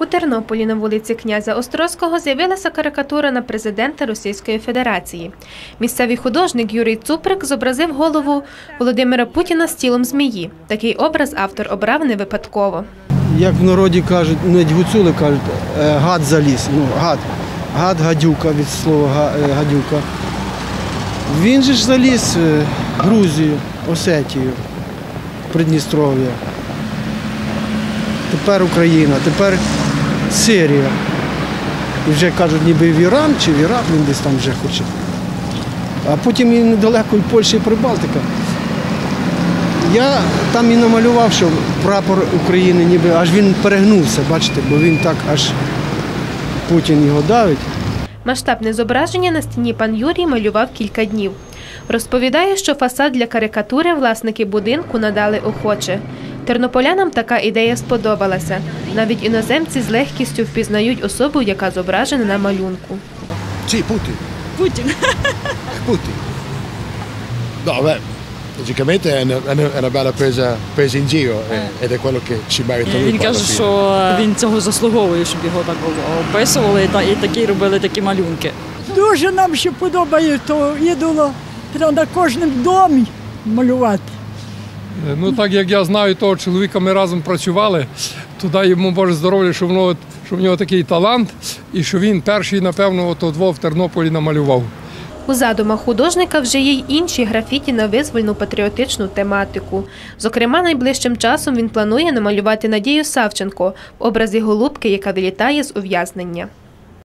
У Тернополі на вулиці князя Острозького з'явилася карикатура на президента Російської Федерації. Місцевий художник Юрій Цуприк зобразив голову Володимира Путіна з тілом змії. Такий образ автор обрав не випадково. Як в народі кажуть, навіть гуцули кажуть, е, гад заліз. Ну, гад. Гад гадюка від слова е, гадюка. Він же ж заліз е, Грузію, Осетію, Придністров'я. Тепер Україна, тепер Сирія. І вже кажуть, ніби в Іран чи в Ірак він десь там вже хоче. А потім і недалеко і Польща, і Прибалтика. Я там і намалював, що прапор України ніби аж він перегнувся, бачите, бо він так аж Путін його давить. Масштабне зображення на стіні пан Юрій малював кілька днів. Розповідає, що фасад для карикатури власники будинку надали охоче. Тернополянам така ідея сподобалася. Навіть іноземці з легкістю впізнають особу, яка зображена на малюнку. Sì, Putin. Putin. Putin. No, beh, logicamente è una, è una- bella presa, presa in giro eh, ed è quello che ci merita lui. Він каже, що він цього заслуговує, щоб його так описували та і такі робили такі малюнки. Дуже нам ще подобає то ідола. Треба на кожному домі малювати. Ну так як я знаю того чоловіка, ми разом працювали, дай йому Боже здоров'я, що в нього, що в нього такий талант, і що він перший, напевно, ото дво в Тернополі намалював. У задумах художника вже є й інші графіті на визвольну патріотичну тематику. Зокрема, найближчим часом він планує намалювати Надію Савченко в образі голубки, яка вилітає з ув'язнення.